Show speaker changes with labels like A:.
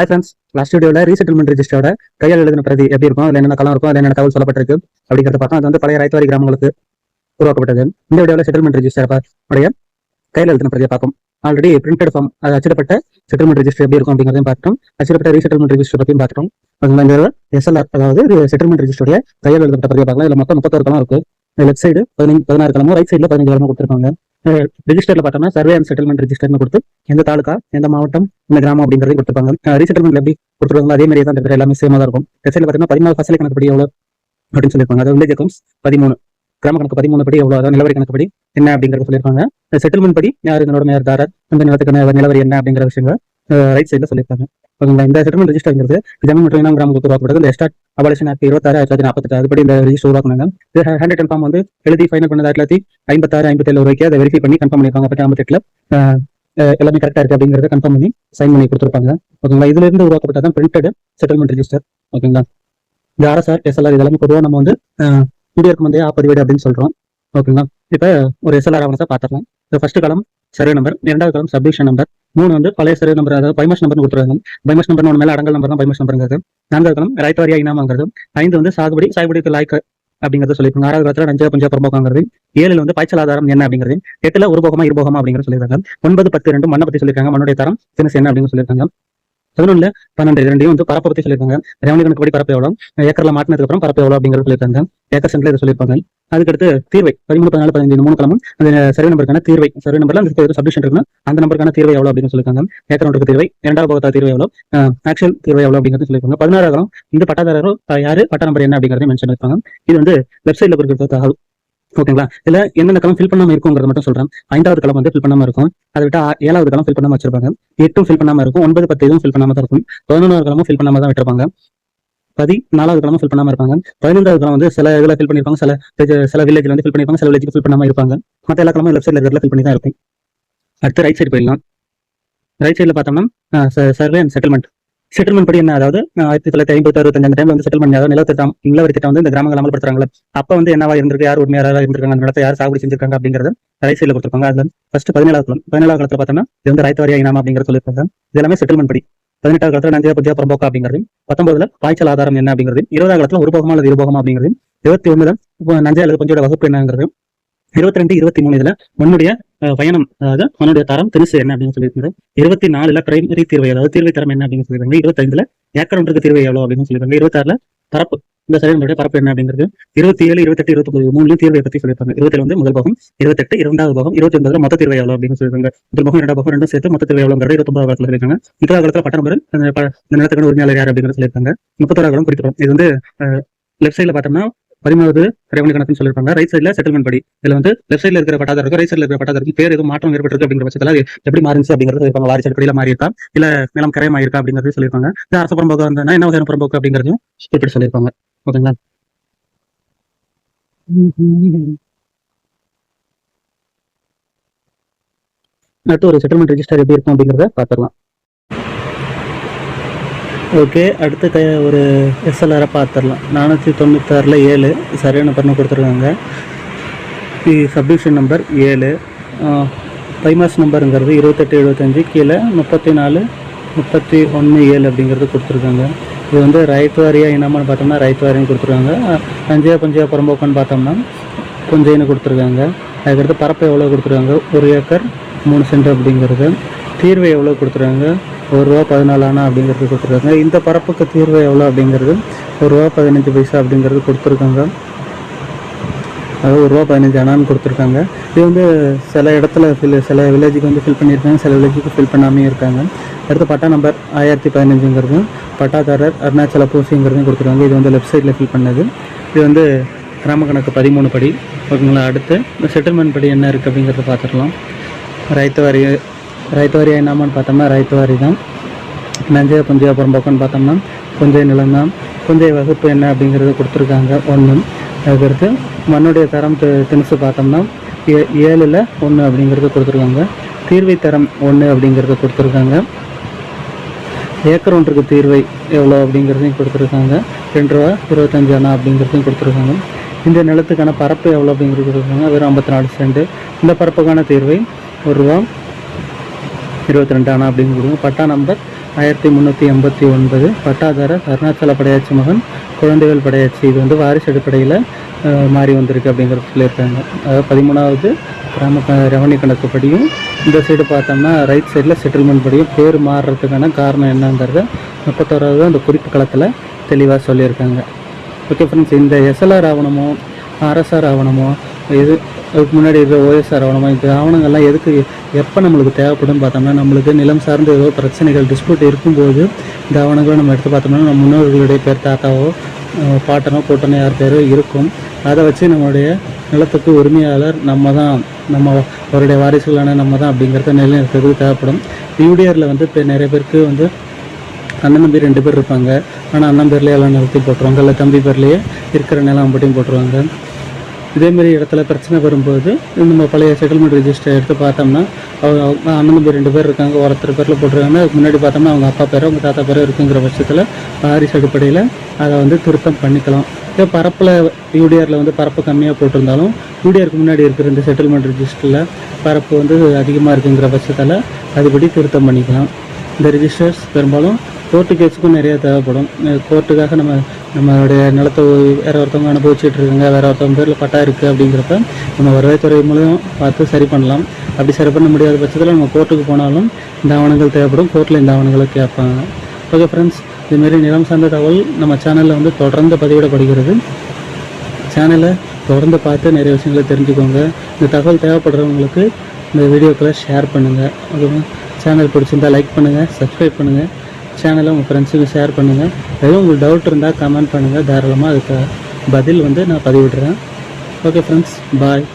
A: Hi friends last வீடியோவில் resettlement ரிஜிஸ்டரோட கையால் எழுதின பிரதி எப்படி இருக்கும்? அதில் என்னென்ன கலம் இருக்கும்? அதில் என்னென்ன தகவல் சொல்லப்பட்டிருக்கு? அப்படிங்கிறத பார்த்தோம் அது வந்து பழைய ரைத்துவாரி கிராமங்களுக்கு உருவாக்கப்பட்டது. இந்த வீடியோவில் செட்டில்மெண்ட் ரிஜிஸ்டர் உடைய கையில் எழுதின பிரதியை பார்ப்போம். ஆல்ரெடி பிரிண்டட் ஃபார்ம் அது அச்சிடப்பட்ட செட்டில்மெண்ட் ரிஜிஸ்டர் எப்படி இருக்கும் அப்படிங்கிறதையும் பார்த்துட்டோம். அச்சிடப்பட்ட ரீசெட்டில்மெண்ட் ரிஜிஸ்டர் பற்றியும் பார்த்துட்டோம். அதுல இந்த எஸ்எல்ஆர் அதாவது செட்டில்மெண்ட் ரிஜிஸ்டருடைய கையால் எழுதப்பட்ட பிரதியை பார்க்கலாம். இதில் மொத்தம் முப்பத்தொரு கலம் இருக்கு. லெஃப்ட் சைடு பதினஞ்சு பதினாறு கிழமும் ரைட் சைடில் பதினஞ்சு கிழமும் கொடுத்துருக்காங்க ரிஜிஸ்டர்ல பார்த்தோம்னா சர்வே அண்ட் செட்டில்மெண்ட் ரிஜிஸ்டர்னு கொடுத்து எந்த தாலுக்கா எந்த மாவட்டம் இந்த கிராமம் அப்படிங்கிறதையும் கொடுத்துருப்பாங்க. ரீசெட்டில்மெண்ட் எப்படி கொடுத்துருவாங்க அதே மாதிரியே தான் இந்த எல்லாமே சேமா தான் இருக்கும். வெப்சைட்ல பார்த்தீங்கன்னா பதினாலு ஃபசல் கணக்குப்படி எவ்வளோ அப்படின்னு சொல்லியிருப்பாங்க. அது வில்லேஜ் அக்கௌண்ட்ஸ் பதிமூணு. கிராம கணக்கு பதிமூணு படி எவ்வளோ அதாவது நிலவரி கணக்குப்படி என்ன அப்படிங்கிறத சொல்லியிருப்பாங்க. செட்டில்மெண்ட் படி யார்? இதனோட தாரார் இந்த நிலத்துக்கான நிலவரி என்ன அப்படிங்கிற விஷயங்கள். ரைட் சைடில் சொல்லியிருக்காங்க. ஓகேங்களா? இந்த செட்டில்மெண்ட் ரிஜிஸ்டர்ங்கிறது ஜமீன் மற்றும் இனம் கிராமத்துக்கு உருவாக்கப்பட்டது இந்த எஸ்டாட் அபாலிஷன் ஆக்ட் இருபத்தாறு ஆயிரத்தி தொள்ளாயிரத்தி நாற்பத்தெட்டு அதுபடி இந்த ரிஜிஸ்டர் உருவாக்குனாங்க. இது ஹேண்ட் ரிட்டன் ஃபார்ம் வந்து எழுதி ஃபைனல் பண்ணது ஆயிரத்தி தொள்ளாயிரத்தி ஐம்பத்தாறு ஐம்பத்தேழு வரைக்கும் அதை வெரிஃபை பண்ணி கன்ஃபார்ம் பண்ணியிருப்பாங்க பற்றி ஐம்பத்தெட்டில் எல்லாமே கரெக்டா இருக்கு அப்படிங்கறத கன்ஃபார்ம் பண்ணி சைன் பண்ணி கொடுத்துருப்பாங்க. ஓகேங்களா? இதுல இருந்து உருவாக்கப்பட்டதான் பிரிண்டட் செட்டில்மெண்ட் ரிஜிஸ்டர் ஓகேங்களா? இந்த ஆர்எஸ்ஆர் எஸ்எல்ஆர் இதெல்லாமே பொதுவாக நம்ம வந்து குடியிருக்கும் முந்தைய ஆப்பதிவேடு அப்படின்னு சொல்றோம். ஓகேங்களா? இப்போ ஒரு எஸ்எல்ஆர் ஆவணத்தை பார்த்துக்கலாம் இந்த ஃபர்ஸ்ட் காலம் சர்வே நம்பர் இரண்டாவது காலம் சப்டிஷன் நம்பர் மூணு வந்து பழைய சர்வே நம்பர் அதாவது பைமஸ் நம்பர் கொடுத்துருக்காங்க. பைமஸ் நம்பர் ஒன்று மேல அடங்கல் நம்பர் தான் பைமஸ் நம்பருங்கிறது நான்காவது காலம் ரைத்தவாரியா இனாமாங்கிறது ஐந்து வந்து சாகுபடி சாகுபடிக்கு லாய்க்கு அப்படிங்கிறத சொல்லியிருக்காங்க. ஆறாவது காலத்துல நஞ்சா பஞ்சா பிரமுகங்கிறது ஏழுல வந்து பாய்ச்சல் ஆதாரம் என்ன அப்படிங்கிறது. எட்டுல உருபோகமா இருபோகமா அப்படிங்கிற சொல்லியிருக்காங்க. ஒன்பது பத்து ரெண்டு மண்ணை பத்தி சொல்லியிருக்காங்க. மண்ணுடைய தரம் தினசு என்ன அப்படின்னு சொல்லியிருக்காங்க. பதினொன்றுல பன்னெண்டு ரெண்டையும் வந்து பரப்பை பத்தி சொல்லியிருக்காங்க ரெவன்யூ கணக்குப்படி பரப்பு எவ்வளோ ஏக்கர்ல மாட்டினதுக்கு அப்புறம் பரப்பு எவ்வளோ அப்படிங்கிறது சொல்லியிருக்காங்க. ஏக்கர் சென்ட்ல இதை சொல்லியிருப்பாங்க. அதுக்கடுத்து தீர்வை பதிமூணு பதினாலு பதினஞ்சு மூணு கிழமும் அந்த சர்வே நம்பருக்கான தீர்வை சர்வே நம்பர்ல அந்த சப்டிஷன் இருக்கணும் அந்த நம்பருக்கான தீர்வை எவ்வளோ அப்படின்னு சொல்லியிருக்காங்க. ஏக்கர் ஒன்றுக்கு தீர்வை இரண்டாவது பகத்தா தீர்வை எவ்வளோ ஆக்சுவல் தீர்வை எவ்வளோ அப்படிங்கிறது சொல்லியிருக்காங்க. பதினாறு இந்த பட்டாதாரரும் யாரு? பட்டா நம்பர் என்ன அப்படிங்கிறத மென்ஷன் இருப்பாங்க இது வந்து வெப்சைட்ல குறிப்பிட்ட தகவல் ஓகேங்களா? இதுல என்னென்ன களம் ஃபில் பண்ணாம இருக்குங்கிறத மட்டும் சொல்றேன். ஐந்தாவது களம் வந்து ஃபில் பண்ணாம இருக்கும். அதை விட்டு ஆ- ஏழாவது களம் ஃபில் பண்ணாம வச்சிருப்பாங்க. எட்டும் ஃபில் பண்ணாம இருக்கும். ஒன்பது பத்து இதுவும் ஃபில் பண்ணாம தான் இருக்கும். பதினொன்றாவது களமும் ஃபில் பண்ணாம தான் விட்டுருப்பாங்க. பதி நாலாவது களமும் ஃபில் பண்ணாம இருப்பாங்க. பதினைந்தாவது களம் வந்து சில இதில் ஃபில் பண்ணிருப்பாங்க. சில சில வில்லேஜ்ல வந்து ஃபில் பண்ணிருப்பாங்க. சில வில்லேஜ் ஃபில் பண்ணாம இருப்பாங்க. மற்ற எல்லா களமும் லெஃப்ட் சைட்ல இருக்கிறதுல ஃபில் பண்ணி தான் இருக்கும். அடுத்து ரைட் சைடு போயிடலாம். ரைட் சைடுல பார்த்தோம்னா சர்வே அண்ட் செட்டில்மெண்ட் செட்டில்மெண்ட் படி என்ன? அதாவது ஆயிரத்தி தொள்ளாயிரத்தி ஐம்பத்தி அறுபத்தஞ்சு அந்த டைம்ல வந்து செட்டில்மெண்ட் அதாவது நிலத்திட்டம் நிலவரி திட்டம் வந்து இந்த கிராமங்கள் அமல்படுத்துறாங்களே அப்ப வந்து என்னவா இருந்திருக்கு? யார் உண்மையாக இருந்திருக்காங்க? அந்த நிலத்தை யார் சாகுபடி செஞ்சிருக்காங்க? அப்படிங்கிறது ரைட் கொடுத்துருப்பாங்க. அதுல ஃபர்ஸ்ட் பதினேழாவது குளம் பதினேழாவது காலத்துல பார்த்தோம்னா இது வந்து ரைத்தவாரியா இனாமா அப்படிங்கிற சொல்லியிருப்பாங்க இது எல்லாமே செட்டில்மெண்ட் படி. பதினெட்டாவது காலத்துல நஞ்சா பஞ்சா புறம்போக்கா அப்படிங்கிறது பத்தொன்பதுல பாய்ச்சல் ஆதாரம் என்ன அப்படிங்கிறது இருபதாம் காலத்துல ஒருபோகமா அல்லது இருபோகமா அப்படிங்கிறது இருபத்தி ஒண்ணுல நஞ்சா அல்லது பஞ்சோட வகுப்பு என்னங்கிறது இருபத்தி ரெண்டு இருபத்தி மூணு இதுல உன்னுடைய பயணம் அதாவது உன்னுடைய தரம் திருசு என்ன அப்படின்னு சொல்லியிருக்காங்க. இருபத்தி நாலுல பிரைமரி தீர்வு அதாவது தீர்வை தரம் என்ன அப்படின்னு சொல்லியிருக்காங்க. இருபத்தைந்துல ஏக்கர் ஒன்றுக்கு தீர்வு எவ்வளவு அப்படின்னு சொல்லியிருக்காங்க. இருபத்தாறுல பரப்பு இந்த சரியனுடைய பரப்பு என்ன அப்படிங்கிறது. இருபத்தி ஏழு இருபத்தெட்டு இருபத்தி மூணு தீர்வை பத்தி சொல்லியிருப்பாங்க. இருபத்தி வந்து முதல் பாகம் இருபத்தெட்டு இரண்டாவது பாகம் இருபத்தி ஒன்பதுல மொத்த தீர்வை எவ்வளவு அப்படின்னு சொல்லியிருக்காங்க. முதல் பாகம் இரண்டாவது பாகம் ரெண்டும் சேர்த்து மொத்த தீர்வை எவ்வளவுங்கிறது இருபத்தொன்பது காலத்துல சொல்லியிருக்காங்க. முப்பதாவது காலத்துல பட்ட நம்பர் இந்த நிலத்துக்கான உரிமையாளர் யார் அப்படின்னு சொல்லியிருக்காங்க. முப்பத்தோராவது காலம் குறிப்பிடும் இது வந்து லெஃப்ட் சைடுல பார்த்தோம்னா பதிமூணாவது ரெவன்யூ கணக்குன்னு சொல்லியிருப்பாங்க. ரைட் சைடுல செட்டில்மெண்ட் படி. இதுல வந்து லெஃப்ட் சைடுல இருக்கிற பட்டாதாருக்கு ரைட் சைடுல இருக்கிற பட்டாதாருக்கு பேர் எதுவும் மாற்றம் ஏற்பட்டிருக்கு அப்படிங்கிற பட்சத்தில் அது எப்படி மாறிச்சு அப்படிங்கிறது இருப்பாங்க வாரிசு அடிப்படையில மாறி இருக்கா இல்ல நிலம் கரையமாயிருக்கா அப்படிங்கிறது சொல்லியிருப்பாங்க. இது அரசு புறம்போக்கு வந்தா என்ன வகையான புறம்போக்கு அப்படிங்கிறதையும் குறிப்பிட்டு சொல்லியிருப்பாங்க. ஓகேங்களா? அடுத்து ஒரு செட்டில்மெண்ட் ரெஜிஸ்டர் எப்படி இருக்கும் அப்படிங்கிறத பார்த்துடலாம். ஓகே அடுத்து க ஒரு எஸ்எல்ஆரை பார்த்துடலாம் நானூற்றி தொண்ணூத்தாறில் ஏழு. சரியான பண்ண கொடுத்துருக்காங்க. சப்டிவிஷன் நம்பர் ஏழு. பைமாஸ் நம்பருங்கிறது இருபத்தெட்டு எழுபத்தஞ்சு. கீழே முப்பத்தி நாலு முப்பத்தி ஒன்று ஏழு அப்படிங்கிறது கொடுத்துருக்காங்க. இது வந்து ரைட் வாரியா என்னமான்னு பார்த்தோம்னா ரைத்வாரியும் கொடுத்துருக்காங்க. பஞ்சா பஞ்சா புறம்போக்கன்னு பார்த்தோம்னா கொஞ்சைன்னு கொடுத்துருக்காங்க. அதுக்கடுத்து பரப்பு எவ்வளோ கொடுத்துருக்காங்க? ஒரு ஏக்கர் மூணு சென்ட் அப்படிங்கிறது. தீர்வு எவ்வளோ கொடுத்துருக்காங்க? ஒரு ரூபா பதினாலு ஆனா அப்படிங்கிறது கொடுத்துருக்காங்க. இந்த பரப்புக்கு தீர்வு எவ்வளோ அப்படிங்கிறது? ஒரு ரூபா பதினஞ்சு பைசா அப்படிங்கிறது கொடுத்துருக்காங்க. அதாவது ஒரு ரூபா பதினஞ்சு அணான்னு கொடுத்துருக்காங்க. இது வந்து சில இடத்துல ஃபில் சில வில்லேஜுக்கு வந்து ஃபில் பண்ணியிருக்காங்க. சில வில்லேஜுக்கு ஃபில் பண்ணாமே இருக்காங்க. அடுத்து பட்டா நம்பர் ஆயிரத்தி பதினஞ்சுங்கிறதும் பட்டாதாரர் அருணாச்சல பூசிங்கிறதும் கொடுத்துருக்காங்க. இது வந்து லெஃப்ட் சைடில் ஃபில் பண்ணது. இது வந்து கிராம கணக்கு பதிமூணு படி. ஓகேங்களா? அடுத்து செட்டில்மெண்ட் படி என்ன இருக்குது அப்படிங்கிறத பார்த்துடலாம். ரைத்து வாரி ரைத்து வாரி என்னமான்னு பார்த்தோம்னா ரைத்து வாரி தான். நஞ்சையா புஞ்சையா பக்கம்னு பார்த்தோம்னா புஞ்சை நிலம் தான். புஞ்சை வகுப்பு என்ன அப்படிங்கிறது கொடுத்துருக்காங்க ஒன்று அதுக்கடுத்து மண்ணுடைய தரம் தி- திணுசு பார்த்தோம்னா ஏ ஏழில் ஒன்று அப்படிங்கிறது கொடுத்துருக்காங்க. தீர்வை தரம் ஒன்று அப்படிங்கிறது கொடுத்துருக்காங்க. ஏக்கர் ஒன்றுக்கு தீர்வை எவ்வளோ அப்படிங்கிறதையும் கொடுத்துருக்காங்க. ரெண்டு ரூபா இருபத்தஞ்சு அணா அப்படிங்கிறதையும் கொடுத்துருக்காங்க. இந்த நிலத்துக்கான பரப்பு எவ்வளோ அப்படிங்கிறது கொடுத்துருக்காங்க. வெறும் ஐம்பத்தி நாலு சென்ட். இந்த பரப்புக்கான தீர்வை ஒரு ரூபா இருபத்தி ரெண்டு அணா அப்படின்னு கொடுங்க. பட்டா நம்பர் ஆயிரத்தி முந்நூற்றி எண்பத்தி ஒன்பது. பட்டாதாரர் அருணாச்சல படையாச்சி மகன் குழந்தைகள் படையாச்சி இது வந்து வாரிசு அடிப்படையில் மாறி வந்திருக்கு அப்படிங்கிறது சொல்லியிருக்காங்க. அதாவது பதிமூணாவது கிராம க- ரெவன்யூ கணக்குப்படியும் இந்த சைடு பார்த்தோம்னா ரைட் சைடில் செட்டில்மெண்ட் படியும். பேர் மாறுறதுக்கான காரணம் என்னங்கிறத முப்பத்தோராவது அந்த குறிப்பு களத்தில் தெளிவாக சொல்லியிருக்காங்க. ஓகே ஃப்ரெண்ட்ஸ் இந்த எஸ்எல்ஆர் ஆவணமோ ஆர்எஸ்ஆர் ஆவணமோ இது அதுக்கு முன்னாடி இருக்கிற ஓஎஸ்ஆர் ஆவணமாக இந்த ஆவணங்கள்லாம் எதுக்கு எப்போ நம்மளுக்கு தேவைப்படும்னு பார்த்தோம்னா நம்மளுக்கு நிலம் சார்ந்த ஏதோ பிரச்சனைகள் டிஸ்பியூட் இருக்கும்போது இந்த ஆவணங்களை நம்ம எடுத்து பார்த்தோம்னா நம்ம முன்னோர்களுடைய பேர் தாத்தாவோ பாட்டனோ கூட்டனோ யார் பேரோ இருக்கும். அதை வச்சு நம்மளுடைய நிலத்துக்கு உரிமையாளர் நம்ம தான். நம்ம அவருடைய வாரிசுகளான நம்ம தான் அப்படிங்கிறத நிலைநிறுத்துறதுக்கு தேவைப்படும். பியூடிஆரில் வந்து இப்போ நிறைய பேருக்கு வந்து அண்ணன் தம்பி ரெண்டு பேர் இருப்பாங்க. ஆனால் அண்ணன் பேர்லேயே எல்லாம் நிலத்தையும் போட்டுருவாங்க. இல்லை தம்பி பேர்லேயே இருக்கிற நிலம் அப்படியும் போட்டுருவாங்க. இதேமாரி இடத்துல பிரச்சனை வரும்போது நம்ம பழைய செட்டில்மெண்ட் ரிஜிஸ்டர் எடுத்து பார்த்தோம்னா அவங்க அண்ணன் பேர் ரெண்டு பேர் இருக்காங்க ஒருத்தர் பேரில் போட்டிருக்காங்க அதுக்கு முன்னாடி பார்த்தோம்னா அவங்க அப்பா பேரோ அவங்க தாத்தா பேரோ இருக்குங்கிற பட்சத்தில் வாரிசு அடிப்படையில் அதை வந்து திருத்தம் பண்ணிக்கலாம். இப்போ பரப்பில் யூடிஆரில் வந்து பரப்பு கம்மியாக போட்டிருந்தாலும் யூடிஆருக்கு முன்னாடி இருக்கிற இந்த செட்டில்மெண்ட் ரிஜிஸ்டரில் பரப்பு வந்து அதிகமாக இருக்குங்கிற பட்சத்தில் அதுபடி திருத்தம் பண்ணிக்கலாம். இந்த ரிஜிஸ்டர்ஸ் பெரும்பாலும் கோர்ட்டு கேஸுக்கும் நிறையா தேவைப்படும். கோர்ட்டுக்காக நம்ம நம்மளுடைய நிலத்தை வேறு ஒருத்தவங்க அனுபவிச்சுட்டு இருக்காங்க வேறு ஒருத்தவங்க பேரில் பட்டா இருக்குது அப்படிங்கிறப்ப நம்ம வருவாய்த்துறை மூலியம் பார்த்து சரி பண்ணலாம். அப்படி சரி பண்ண முடியாத பட்சத்தில் நம்ம கோர்ட்டுக்கு போனாலும் இந்த ஆவணங்கள் தேவைப்படும். கோர்ட்டில் இந்த ஆவணங்களை கேட்பாங்க. ஓகே ஃப்ரெண்ட்ஸ் இதுமாரி நிலம் சார்ந்த தகவல் நம்ம சேனலில் வந்து தொடர்ந்து பதிவிடப்படுகிறது. சேனலை தொடர்ந்து பார்த்து நிறைய விஷயங்களை தெரிஞ்சுக்கோங்க. இந்த தகவல் தேவைப்படுறவங்களுக்கு இந்த வீடியோக்களை ஷேர் பண்ணுங்கள் ஓகேவா சேனல் பிடிச்சிருந்தா லைக் பண்ணுங்கள் சப்ஸ்கிரைப் பண்ணுங்கள் சேனலை உங்கள் ஃப்ரெண்ட்ஸுக்கு ஷேர் பண்ணுங்கள் எதுவும் உங்களுக்கு டவுட் இருந்தால் கமெண்ட் பண்ணுங்கள் தாராளமாக அதுக்கு பதில் வந்து நான் பதிவிடுறேன். Okay friends bye